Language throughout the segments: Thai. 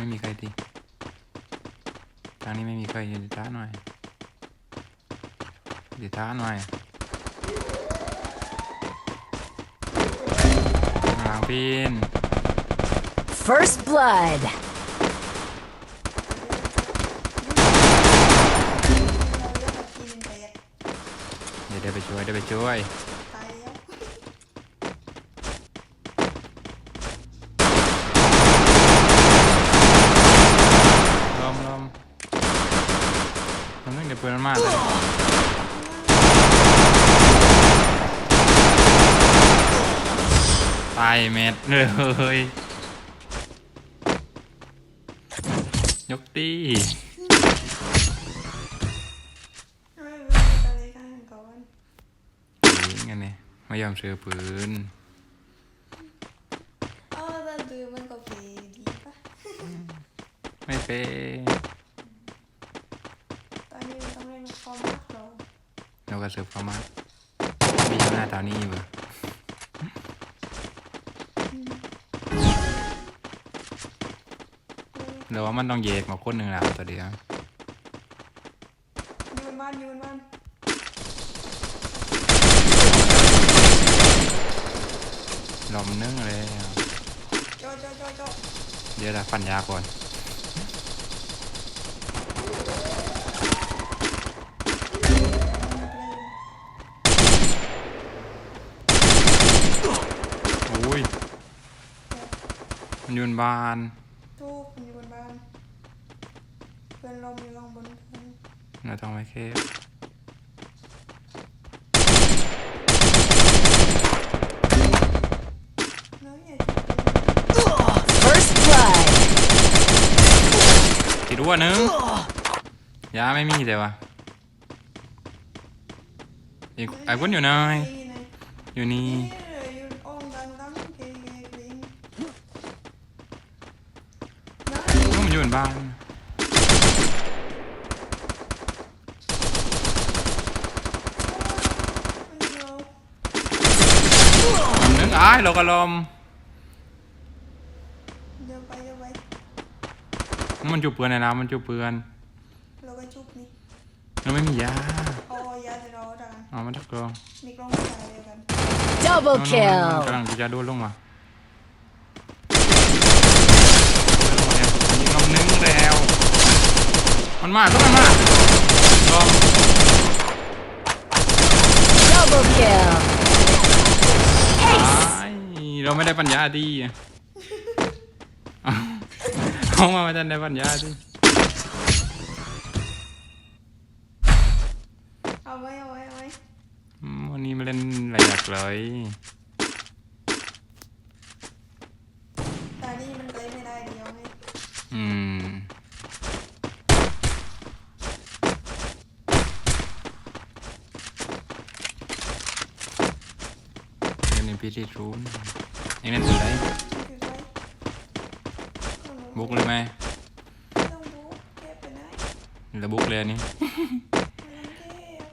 ไม่มีใครตีทางนี้ไม่มีใครยืนท้าหน่อยดีท้าหน่อยข้างหลังปีน First blood. เดี๋ยวเดี๋ยวไปช่วยเดี๋ยวไปช่วย ตายแล้ว ลมลมตรงนี้เดี๋ยวปืนมันมาเลยตายเม็ดเลยยกตีไม่รู้อะไรกันก่อนยิงกันเนี่ยไม่ยอมซื้อปืนเออแต่ดูมันก็เฟดีป่ะไม่เป็นตอนนี้มันต้องเล่นคอมมากเราเราก็ซื้อเข้ามามีอยู่หน้าตานี้เบอเดี๋ยวว่ามันต้องแยกมาคนหนึ่งแล้วตัวเดียวอยู่บนบ้านอยู่บนบ้านลมนึ่งเลยโจโจโจโจเดี๋ยวเราฟันยาก่อนโอ้ยมันอยืนบาน ทูบอยู่บนบ้าน เพื่อนลมอยู่ข้างบนเพื่อนเราต้องไปเคฟน้อยอย่า First blood. ติดอ้วนนึงยาไม่มีแต่ว่าอีกไอ้วุ้นอยู่ไหนตีนะอยู่นี่ นี่อยู่อ่องดังดังเกยเกยเกยน้อย ต้องมันอยู่บนบ้านมันเดียว ลม นึงอ้ายเราก็ลมเดี๋ยวไปเดี๋ยวไปมันจูบเปือนในน้ำมันจูบเปือนเราก็จุบนี่เราไม่มียาเอายาจะรอดังเอามาทักกรองมีกล้องถ่ายเดียวกัน Double มัน kill. กำลังจะโดนลงมายิงลมนึงแล้ว มันมาต้องมันมาลอง Double kill. ตาย เราไม่ได้ปัญญาดีอะเอาเอามาไม่ได้ปัญญาดีเอาไว้เอาไว้เอาไว้อืมวันนี้มาเล่นอะไรอยากเลยตานี่มันเลยไม่ได้เดียวไงอืมเล่นในพีซีรูี่นตัวไหนคือไว้บุกเลยไหมต้องบุกเก็บไปไหนหรือบุกเลยอันนี้ไม่ต้องเก็บ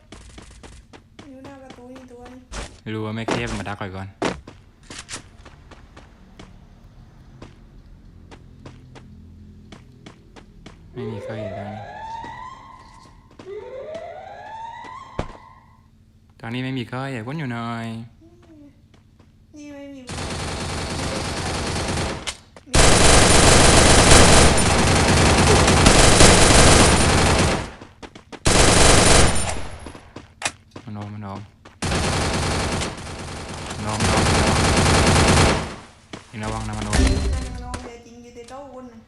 อยู่หน้าประตูนี่ตัวนี้ไม่รู้ว่าไม่เคฟมาดักก่อนก่อนไม่มีใครอยู่ตอนนี้ตอนนี้ไม่มีใครอยากวนอยู่หน่อย นี่ไม่มีมี มันนอมมันนอมมันนอมมันนอมมันนอมเอง ระวังนะมันนอมนั่นมันเอาเบียร์จริงอยู่ในโต๊ะวุ้นน่ะ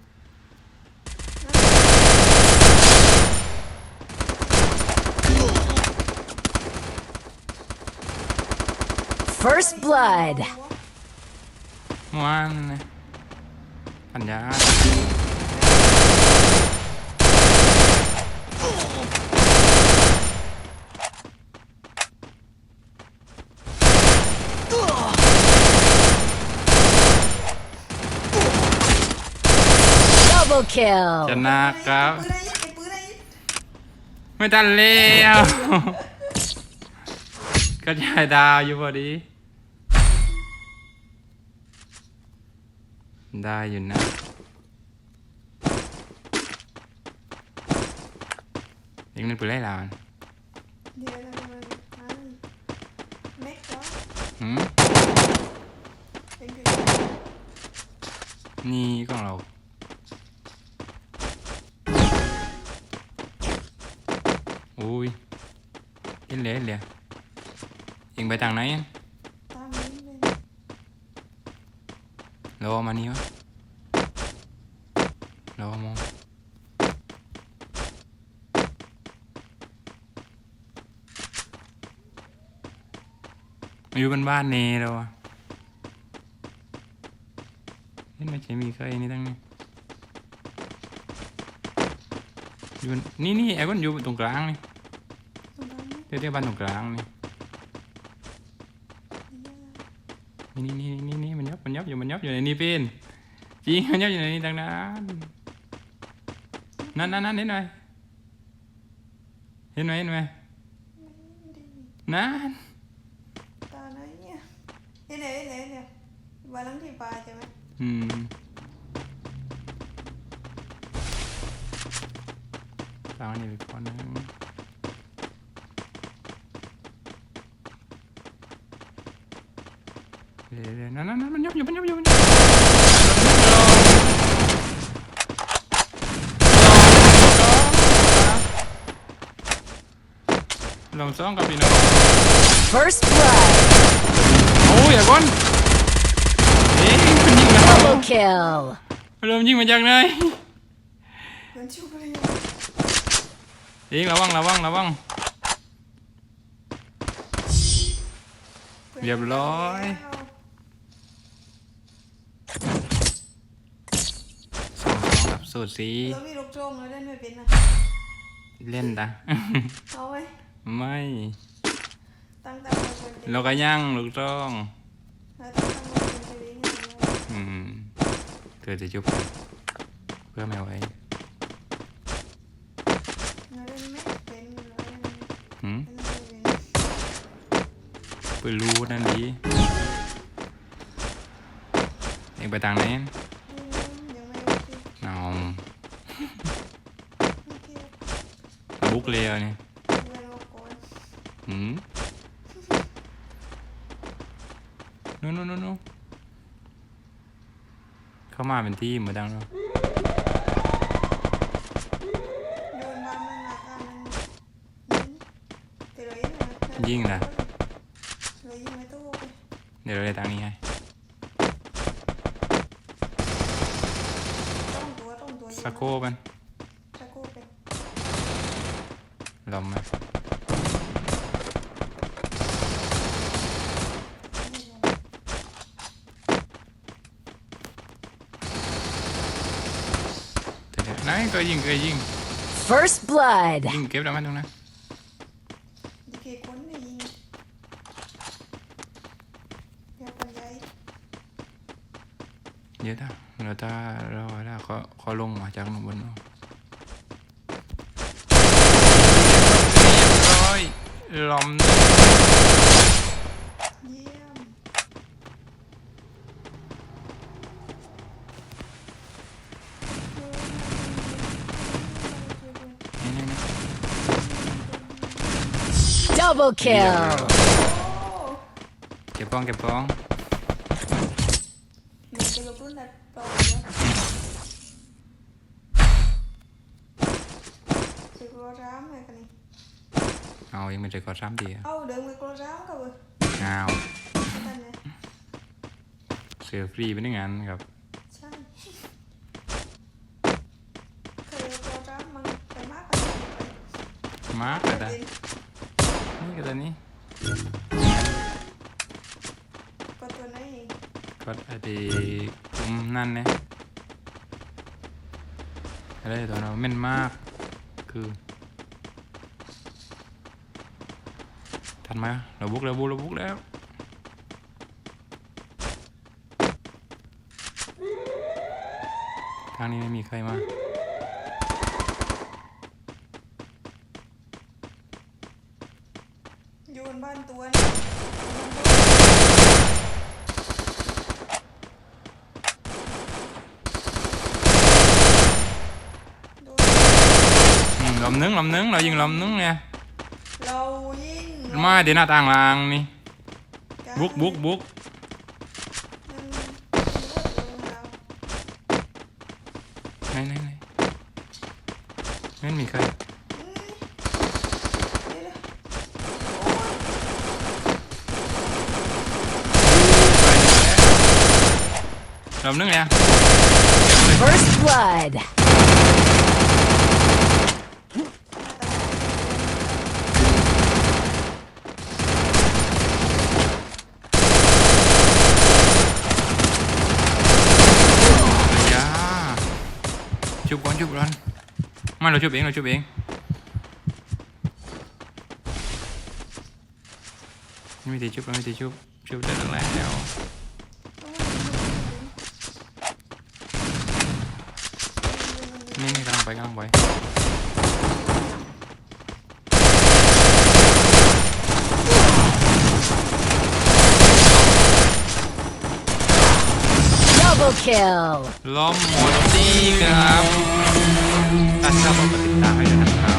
First blood. เมื่อวานนะปัญญา Double kill ชนะครับ ไม่ทันเล้วก็ะจายดาวอยู่พอดี ได้อยู่นะยังกนั่นปืนไล่ลานนี่ของเรา อยู่กันบ้านเนแล้วอะเห็นไหมใช่มีใครนี่ตั้งนี้อยู่นี่นี่ไอ้คนอยู่ตรงกลางนี่ตรง เดี๋ยวเดี๋ยวบ้านตรงกลางนี่นี่นี่นี่นี่มันยับมันยับอยู่มันยับอยู่ในนี่เป็นจริงมันยับอยู่ในนี่ดังนั้นนั่นนั่นนั่นเห็นไหมเห็นไหมเห็นไหมนั่นตาไหนเนี่ยเห็นไหนเห็นไหนเนี่ยวันหลังที่ปลายใช่ไหมอืมตามนี่ไปก่อนนึง เดี๋ยวเดี๋ยวนั่นนั่นนั่นมันยับอยู่มันยับอยู่มันยับอยู่ลองซ้อมกับพี่น้อง First blood. โอ้ยอย่าก่อนเอ๊ะมันยิงมา Double kill. เริ่มยิงมาจากไหนเหมือนชุบเลยเองระวังระวังระวังเรียบร้อย สอง สองกับสูตรสีเรามีลูกโจงเราเล่นไม่เป็นนะเล่นตะ เอาไว้ไม่ตั้งตามเราเป็นเราก็ย่างลูกจ้องเราตั้งตามเราเป็นจะวิ่งอย่างเดียวอืมเกิดจะจุบเพื่อแมวไว้เราเล่นไม่เป็นเราเล่นหืมเล่นไม่เป็นปืนรูนั่นดีเองไปทางไหน โอเคบุกเรียวนี่เล่นโลกอนหืมนู่นนู่นนู่นนู่นเข้ามาเป็นที่เหมือนดังเนาะโดนบ้านมันหนักอะมันแต่เรายังนะยิงนะเรายิงไม่ตู้ไปเดี๋ยวเราได้ทางนี้ให้ ต้องตัว ต้องตัวสะโคกันสะโคเป็นลมไหมเดี๋ยวๆไหนก็ยิงก็ยิง First blood. ยิงเก็บแล้วมันตรงนั้น ดิเกคนนี่ยิงเดี๋ยวปัญญา เดี๋ยวถ้าเราถ้าเราถ้าเขาเขาลงมาจากข้างบนเนาะเรียบร้อยลมเยี่ยมนี่นี่นี่ Double kill. เก็บป้องเก็บป้อง เหมือนจะลบรุ่นดัดต่อเนี่ยสิบโลร้ามเลยกันนี่เอายังไม่ได้กดซ้ำดีอะเอาเดินไปโลร้ามกับเว้ยเอานั่นเนี่ยเสือฟรีเป็นอย่างนั้นครับใช่เคยโลร้ามมันไปมากกว่านี้มาร์กไปก็ได้เป็นนี่ก็ตัวนี้ก็ตั ไองกดไอ้ที่ปุ่มนั่นเนี่ยอะไรตัวนั้นแม่นมาก คือทันไหมเราบุกแล้วบุกเราบุกแล้วทางนี้ไม่มีใครมา อยู่บนบ้านตัวนี่โดน อืม ลำนึงลำนึงเรายิงลำนึงไงเรายิงมาเดี๋ยวหน้าต่างลางนี่กันบุกบุกบุกมันมันเราไหนไหนไหนไม่มีใครอืมเดี๋ยวนะลำนึงเนี่ย First blood. ยา ชุบก่อนชุบก่อนไมาเราชุบเองเราชุบเองไม่มีที่ชุบเราไม่มีที่ชุบชุบได้ตั้งแล้วนี่นี่กำลังไปกำลังไป Double kill. ล้อมหมดดีครับถ้าชอบก็ติดตามให้ด้วยนะครับ